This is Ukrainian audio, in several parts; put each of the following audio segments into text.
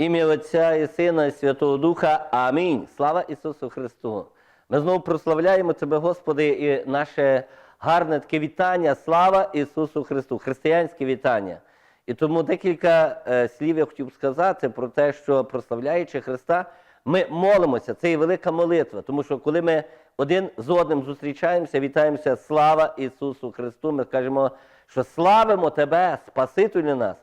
Ім'я Отця і Сина і Святого Духа. Амінь. Слава Ісусу Христу. Ми знову прославляємо Тебе, Господи, і наше гарне таке вітання. Слава Ісусу Христу, християнське вітання. І тому декілька е, слів я хотів сказати про те, що прославляючи Христа, ми молимося. Це є велика молитва, тому що коли ми один з одним зустрічаємося, вітаємося, слава Ісусу Христу, ми кажемо, що славимо Тебе, Спасителю нас,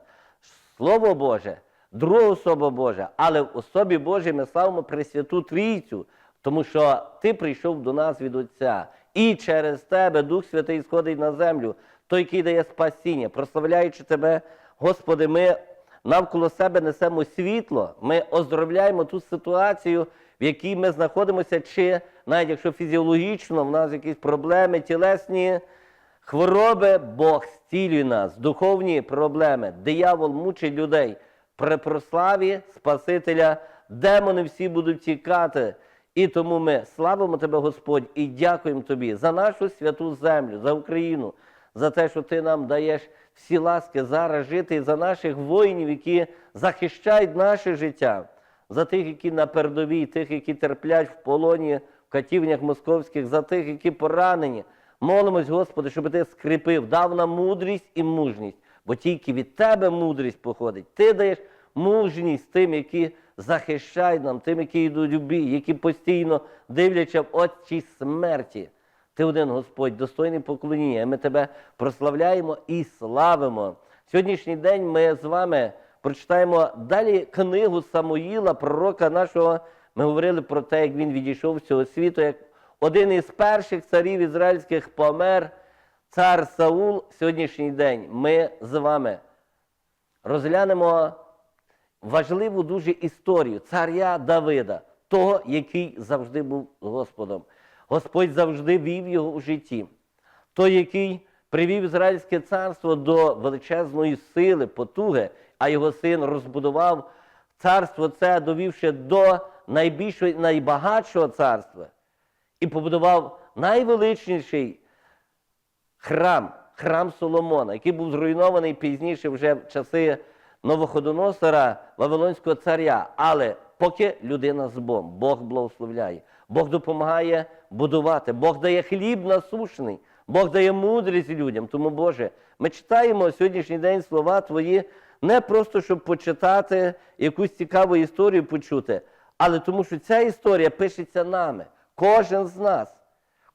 Слово Боже, друга особа Божа, але в особі Божій ми славимо Пресвяту Трійцю, тому що Ти прийшов до нас від Отця, і через Тебе Дух Святий сходить на землю, той, який дає спасіння, прославляючи Тебе, Господи, ми навколо себе несемо світло, ми оздоровляємо ту ситуацію, в якій ми знаходимося, чи навіть якщо фізіологічно в нас якісь проблеми тілесні, Хвороби Бог зцілює нас, духовні проблеми. Диявол мучить людей. При прославі Спасителя демони всі будуть тікати. І тому ми славимо Тебе, Господь, і дякуємо Тобі за нашу святу землю, за Україну, за те, що Ти нам даєш всі ласки зараз жити, і за наших воїнів, які захищають наше життя, за тих, які на передовій, тих, які терплять в полоні, в катівнях московських, за тих, які поранені. Молимось, Господи, щоб ти скріпив, дав нам мудрість і мужність, бо тільки від Тебе мудрість походить. Ти даєш мужність тим, які захищають нам, тим, які йдуть у бій, які постійно дивляться в очі смерті. Ти один Господь, достойний поклоніння. Ми тебе прославляємо і славимо. Сьогоднішній день ми з вами прочитаємо далі книгу Самуїла, пророка нашого. Ми говорили про те, як він відійшов з цього світу, як один із перших царів ізраїльських помер, цар Саул. Сьогоднішній день ми з вами розглянемо важливу дуже історію царя Давида, того, який завжди був Господом. Господь завжди вів його у житті. Той, який привів Ізраїльське царство до величезної сили, потуги, а його син розбудував царство це, довівши до найбільшого, найбагатшого царства, і побудував найвеличніший храм, храм Соломона, який був зруйнований пізніше вже в часи Новоходоносора, Вавилонського царя. Але поки людина з Богом, Бог благословляє, Бог допомагає будувати, Бог дає хліб насушний, Бог дає мудрість людям. Тому, Боже, ми читаємо сьогоднішній день слова Твої не просто, щоб почитати якусь цікаву історію почути, але тому, що ця історія пишеться нами, кожен з нас.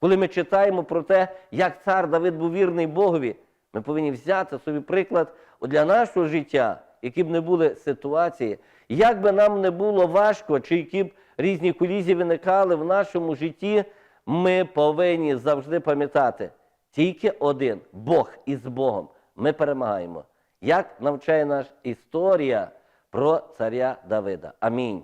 Коли ми читаємо про те, як цар Давид був вірний Богові, ми повинні взяти собі приклад для нашого життя, які б не були ситуації, як би нам не було важко, чи які б різні колізії виникали в нашому житті, ми повинні завжди пам'ятати, тільки один Бог із Богом ми перемагаємо. Як навчає нас історія про царя Давида. Амінь.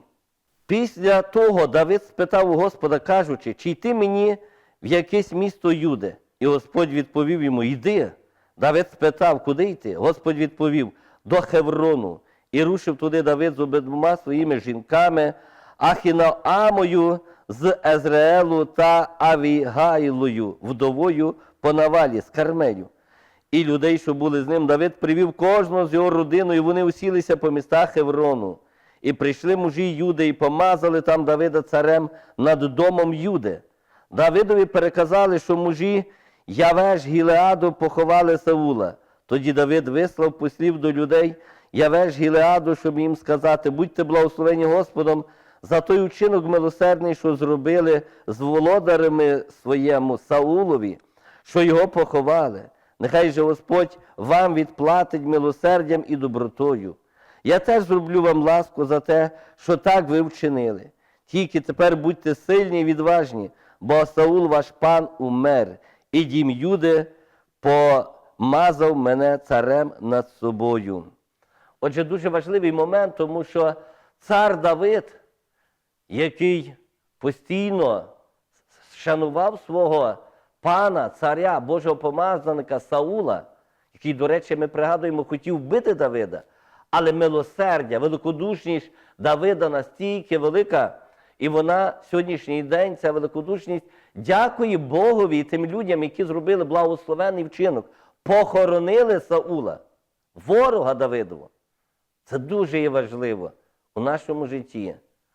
Після того Давид спитав у Господа, кажучи, чи йти мені в якесь місто Юде? І Господь відповів йому: Йди. Давид спитав, куди йти? Господь відповів до Хеврону. І рушив туди Давид з обидвома своїми жінками, Ахінаамою з Езраелу та Авігайлою, вдовою по навалі з Кармелю. І людей, що були з ним, Давид привів кожного з його родиною, і вони усілися по містах Хеврону. І прийшли мужі Юди і помазали там Давида царем над домом Юди. Давидові переказали, що мужі Явеш Гілеаду поховали Саула. Тоді Давид вислав послів до людей Явеш Гілеаду, щоб їм сказати, будьте благословені Господом за той учинок милосердний, що зробили з володарями своєму Саулові, що його поховали. Нехай же Господь вам відплатить милосердям і добротою. Я теж зроблю вам ласку за те, що так ви вчинили. Тільки тепер будьте сильні і відважні, бо Саул ваш пан умер, і дім Юди помазав мене царем над собою. Отже, дуже важливий момент, тому що цар Давид, який постійно шанував свого пана, царя, Божого помазаника Саула, який, до речі, ми пригадуємо, хотів вбити Давида, але милосердя, великодушність Давида настільки велика, і вона сьогоднішній день, ця великодушність, дякує Богові і тим людям, які зробили благословенний вчинок, похоронили Саула, ворога Давидова. Це дуже є важливо. у нашому житті,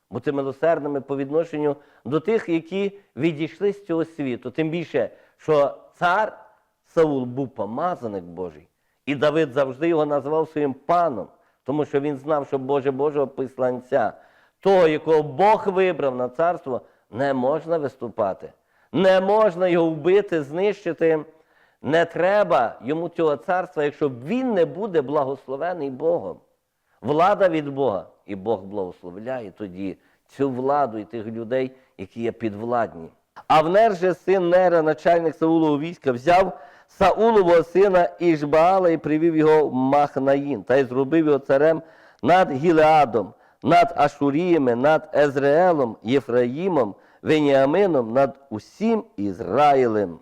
бути милосердними по відношенню до тих, які відійшли з цього світу. Тим більше, що цар Саул був помазаник Божий, і Давид завжди його називав своїм паном, тому що він знав, що Боже Божого посланця, того, якого Бог вибрав на царство, не можна виступати. Не можна його вбити, знищити. Не треба йому цього царства, якщо він не буде благословений Богом. Влада від Бога, і Бог благословляє тоді цю владу і тих людей, які є підвладні. Авнер же син Нера, начальник Саулового війська, взяв Саулового сина Ішбаала і привів його в Махнаїн, та й зробив його царем над Гілеадом, над Ашуріями, над Езреелом, Єфраїмом, Веніамином, над усім Ізраїлем.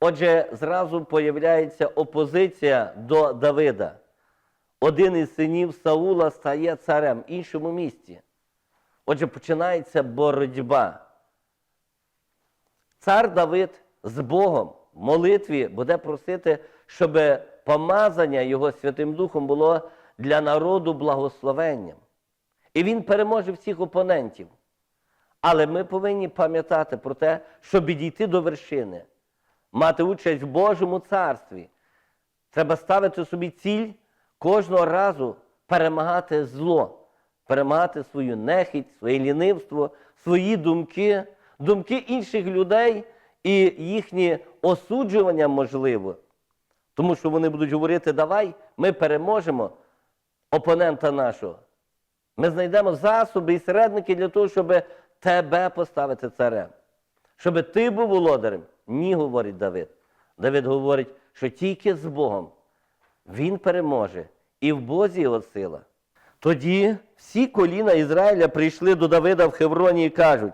Отже, зразу появляється опозиція до Давида. Один із синів Саула стає царем в іншому місті. Отже, починається боротьба. Цар Давид з Богом в молитві буде просити, щоб помазання його Святим Духом було для народу благословенням. І він переможе всіх опонентів. Але ми повинні пам'ятати про те, щоб дійти до вершини, мати участь в Божому царстві. Треба ставити собі ціль кожного разу перемагати зло, перемагати свою нехідь, своє лінивство, свої думки, думки інших людей і їхні осуджування можливо. Тому що вони будуть говорити, давай ми переможемо опонента нашого. Ми знайдемо засоби і середники для того, щоб тебе поставити царем. Щоб ти був володарем. Ні, говорить Давид. Давид говорить, що тільки з Богом він переможе, і в Бозі його сила. Тоді всі коліна Ізраїля прийшли до Давида в Хевроні і кажуть: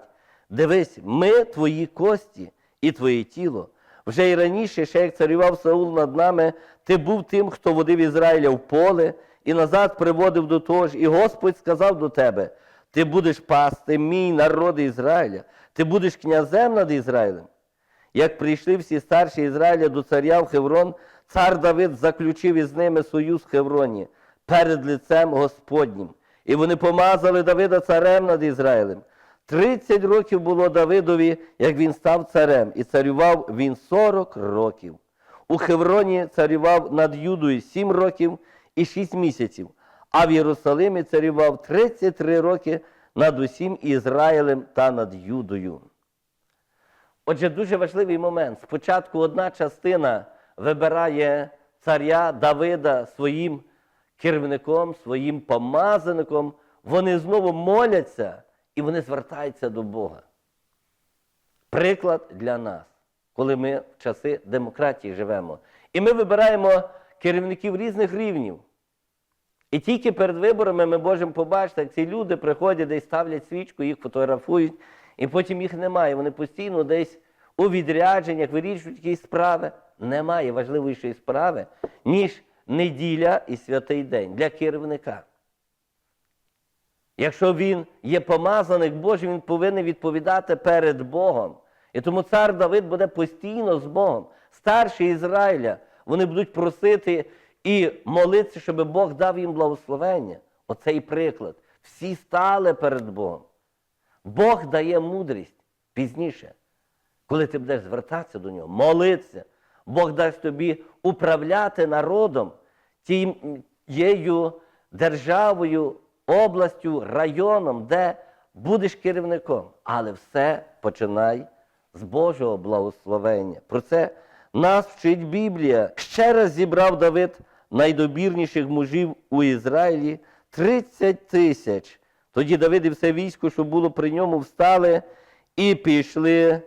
дивись, ми твої кості і твоє тіло. Вже й раніше, ще як царював Саул над нами, ти був тим, хто водив Ізраїля в поле і назад приводив до того ж. І Господь сказав до тебе: ти будеш пасти мій народ Ізраїля, ти будеш князем над Ізраїлем. Як прийшли всі старші Ізраїля до царя в Хеврон, цар Давид заключив із ними союз в Хевроні перед лицем Господнім. І вони помазали Давида царем над Ізраїлем. Тридцять років було Давидові, як він став царем, і царював він сорок років. У Хевроні царював над Юдою сім років і шість місяців, а в Єрусалимі царював 33 роки над усім Ізраїлем та над Юдою. Отже, дуже важливий момент. Спочатку одна частина вибирає царя Давида своїм керівником, своїм помазаником. Вони знову моляться і вони звертаються до Бога. Приклад для нас, коли ми в часи демократії живемо. І ми вибираємо керівників різних рівнів. І тільки перед виборами ми можемо побачити, як ці люди приходять десь ставлять свічку, їх фотографують, і потім їх немає. Вони постійно десь у відрядженнях вирішують якісь справи. Немає важливішої справи, ніж неділя і святий день для керівника. Якщо він є помазаник Божий, він повинен відповідати перед Богом. І тому цар Давид буде постійно з Богом. Старші Ізраїля, вони будуть просити і молитися, щоб Бог дав їм благословення. Оцей приклад. Всі стали перед Богом. Бог дає мудрість пізніше, коли ти будеш звертатися до нього, молитися. Бог дасть тобі управляти народом, тією державою, областю, районом, де будеш керівником. Але все починай з Божого благословення. Про це нас вчить Біблія. Ще раз зібрав Давид найдобірніших мужів у Ізраїлі 30 тисяч. Тоді Давид і все військо, що було при ньому, встали і пішли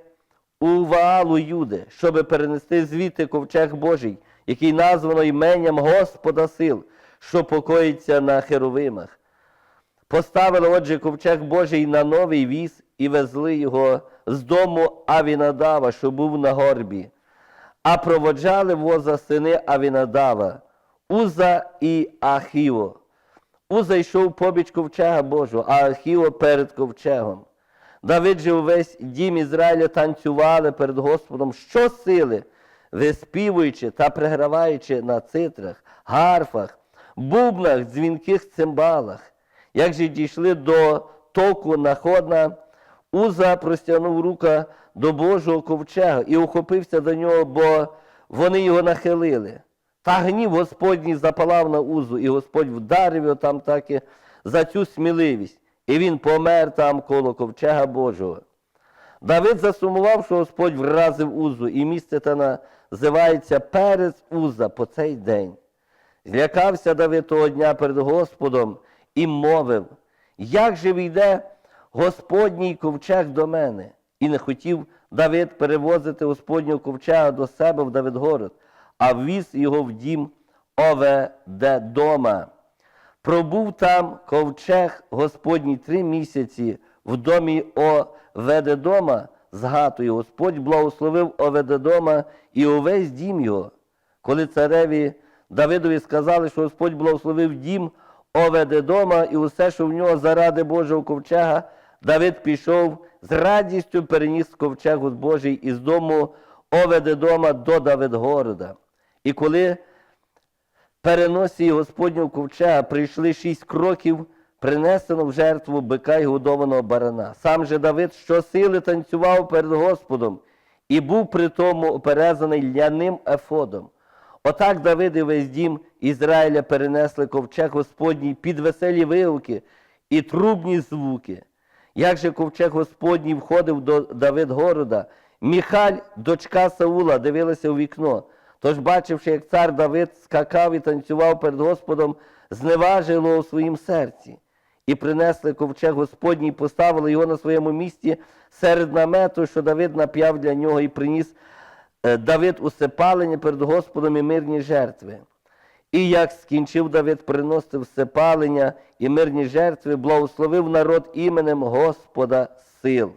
у Ваалу Юди, щоб перенести звідти ковчег Божий, який названо іменням Господа сил, що покоїться на херовимах. Поставили, отже, ковчег Божий на новий віз і везли його з дому Авінадава, що був на горбі, а проводжали воза сини Авінадава, Уза і Ахіо. Уза йшов побіч ковчега Божого, а Ахіо перед ковчегом. Давид же увесь дім Ізраїля танцювали перед Господом щосили, виспівуючи та приграваючи на цитрах, гарфах, бубнах, дзвінких цимбалах. Як же дійшли до току находна, Уза простягнув рука до Божого ковчега і ухопився до нього, бо вони його нахилили. Та гнів Господній запалав на Узу, і Господь вдарив його там таки за цю сміливість, і він помер там коло ковчега Божого. Давид засумував, що Господь вразив Узу, і місце те називається Перець Уза по цей день. Злякався Давид того дня перед Господом і мовив, як же війде Господній ковчег до мене? І не хотів Давид перевозити Господнього ковчега до себе в Давидгород, а ввіз його в дім Оведедома. Пробув там ковчег Господній три місяці в домі Оведедома з гатою. Господь благословив Оведедома і увесь дім його. Коли цареві Давидові сказали, що Господь благословив дім Оведедома і усе, що в нього заради Божого ковчега, Давид пішов з радістю переніс ковчег Божий із дому Оведедома до Давидгорода. І коли переносі Господнього ковчега прийшли шість кроків, принесено в жертву бика й годованого барана. Сам же Давид щосили танцював перед Господом і був при тому оперезаний ляним ефодом. Отак Давид і весь дім Ізраїля перенесли ковчег Господній під веселі вигуки і трубні звуки. Як же ковчег Господній входив до Давидгорода, Міхаль, дочка Саула, дивилася у вікно. Тож, бачивши, як цар Давид скакав і танцював перед Господом, зневажило у своїм серці. І принесли ковчег Господній, поставили його на своєму місці серед намету, що Давид нап'яв для нього і приніс е, Давид усипалення перед Господом і мирні жертви. І як скінчив Давид приносити всепалення і мирні жертви, благословив народ іменем Господа сил.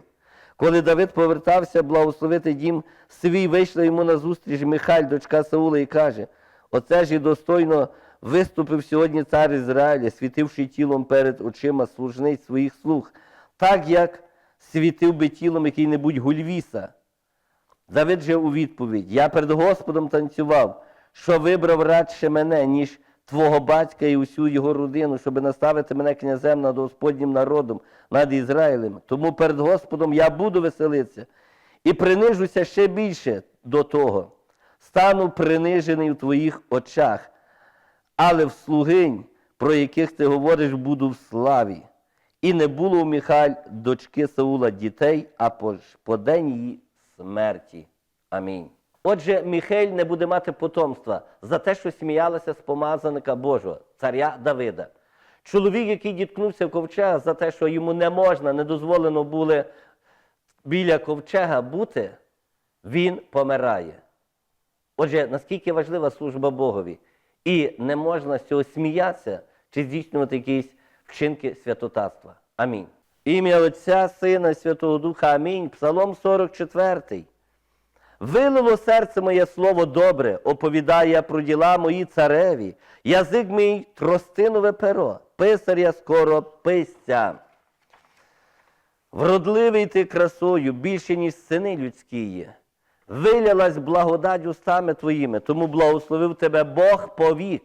Коли Давид повертався благословити дім свій, вийшла йому назустріч Михаль, дочка Саула, і каже: Оце ж і достойно виступив сьогодні цар Ізраїля, світивши тілом перед очима служниць своїх слуг, так як світив би тілом який-небудь гульвіса. Давид же у відповідь: Я перед Господом танцював, що вибрав радше мене, ніж твого батька і усю його родину, щоб наставити мене князем над Господнім народом, над Ізраїлем. Тому перед Господом я буду веселитися і принижуся ще більше до того. Стану принижений у твоїх очах, але в слугинь, про яких ти говориш, буду в славі. І не було у Міхаль дочки Саула дітей, а по день її смерті. Амінь. Отже, Міхель не буде мати потомства за те, що сміялася з помазаника Божого, царя Давида. Чоловік, який діткнувся ковчега за те, що йому не можна, не дозволено було біля ковчега бути, він помирає. Отже, наскільки важлива служба Богові, і не можна з цього сміятися чи здійснювати якісь вчинки святотатства. Амінь. Ім'я Отця, Сина, Святого Духа. Амінь. Псалом 44. Вилило серце моє слово добре, оповідає про діла мої цареві, язик мій тростинове перо, писар я скоро писця. Вродливий ти красою, більше, ніж сини людські є. Вилялась благодать устами твоїми, тому благословив тебе Бог повік.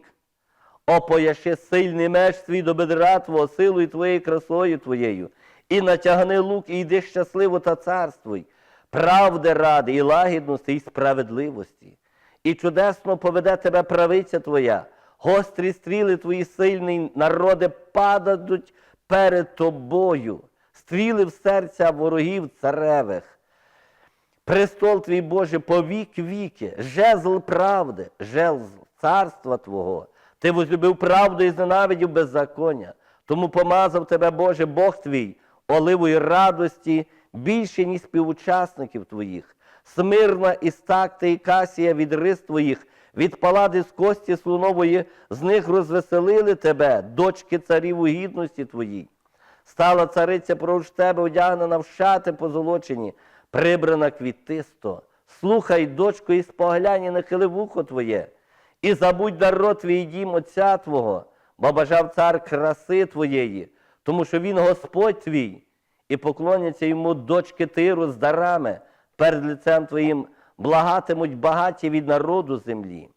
Опояши сильний меч свій до бедра твого, силою твоєю красою твоєю, і натягни лук, і йди щасливо та царствуй, правди ради, і лагідності, і справедливості. І чудесно поведе тебе правиця твоя, гострі стріли твої сильні народи пададуть перед тобою, стріли в серця ворогів царевих. Престол твій Боже по вік віки, жезл правди, жезл царства Твого. Ти возлюбив правду і зненавидів беззаконня. Тому помазав тебе, Боже, Бог твій, оливою радості більше, ніж співучасників твоїх. Смирна і стакта і касія від рис твоїх, від палади з кості слонової, з них розвеселили тебе, дочки царів у гідності твоїй. Стала цариця проч тебе, одягнена в шати позолочені, прибрана квітисто. Слухай, дочко, і споглянь, і нахили вухо твоє, і забудь народ твій дім отця твого, бо бажав цар краси твоєї, тому що він Господь твій, і поклоняться йому дочки тиру з дарами, перед лицем твоїм благатимуть багаті від народу землі.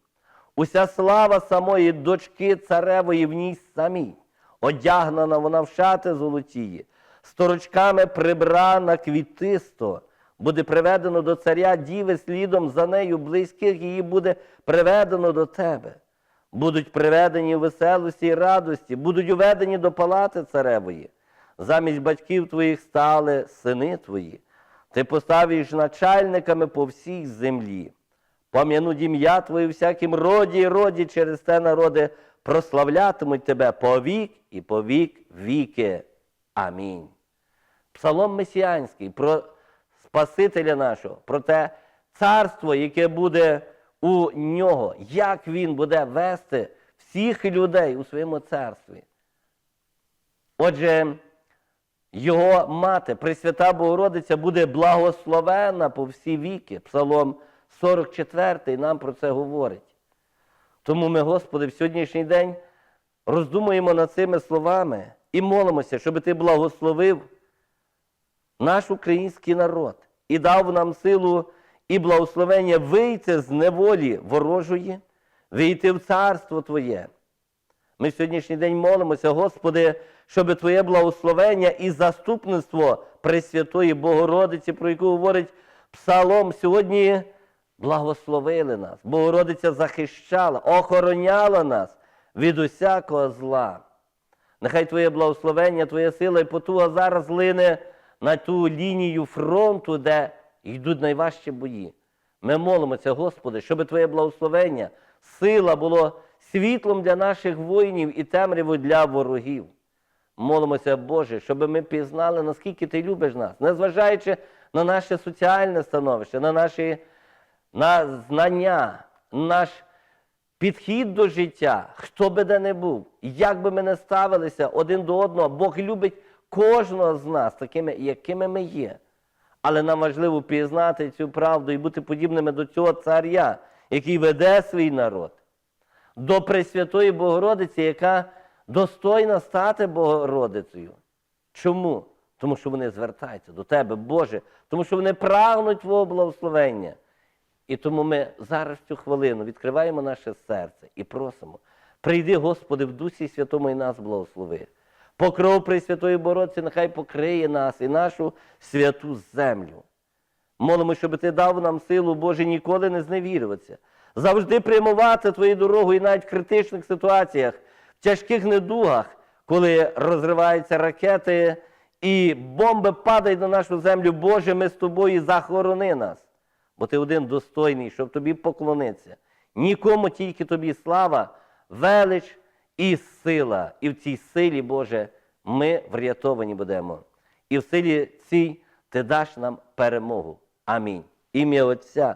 Уся слава самої дочки царевої в ній самій. одягнена вона в шати золотії, сторочками прибрана квітисто, буде приведено до царя діви слідом за нею близьких, її буде приведено до тебе. Будуть приведені в веселості і радості, будуть уведені до палати царевої. Замість батьків твоїх стали сини твої. Ти поставиш начальниками по всій землі. Пом'януть ім'я Твоє всякім роді і роді, через те народи прославлятимуть Тебе по вік і по вік віки. Амінь. Псалом месіанський про Спасителя нашого, про те царство, яке буде у нього, як він буде вести всіх людей у своєму царстві. Отже, його мати, Пресвята Богородиця, буде благословена по всі віки. Псалом 44 нам про це говорить. Тому ми, Господи, в сьогоднішній день роздумуємо над цими словами і молимося, щоб Ти благословив наш український народ і дав нам силу і благословення вийти з неволі ворожої, вийти в царство Твоє. Ми сьогоднішній день молимося, Господи, щоб Твоє благословення і заступництво Пресвятої Богородиці, про яку говорить Псалом, сьогодні благословили нас. Богородиця захищала, охороняла нас від усякого зла. Нехай Твоє благословення, Твоя сила і потуга зараз лине на ту лінію фронту, де йдуть найважчі бої. Ми молимося, Господи, щоб Твоє благословення, сила було світлом для наших воїнів і темрявою для ворогів. Молимося, Боже, щоб ми пізнали, наскільки Ти любиш нас, незважаючи на наше соціальне становище, на наші на знання, наш підхід до життя, хто би де не був, як би ми не ставилися один до одного, Бог любить кожного з нас, такими, якими ми є. Але нам важливо пізнати цю правду і бути подібними до цього царя, який веде свій народ, до Пресвятої Богородиці, яка достойна стати Богородицею. Чому? Тому що вони звертаються до Тебе, Боже, тому що вони прагнуть Твого благословення. І тому ми зараз цю хвилину відкриваємо наше серце і просимо. Прийди, Господи, в Дусі Святому і нас благослови. Покров Пресвятої Бородці нехай покриє нас і нашу святу землю. Молимо, щоб Ти дав нам силу, Боже, ніколи не зневірюватися. Завжди прямувати Твою дорогу і навіть в критичних ситуаціях, в тяжких недугах, коли розриваються ракети і бомби падають на нашу землю. Боже, ми з тобою захорони нас бо ти один достойний, щоб тобі поклонитися. Нікому тільки тобі слава, велич і сила. І в цій силі, Боже, ми врятовані будемо. І в силі цій ти даш нам перемогу. Амінь. Ім'я Отця,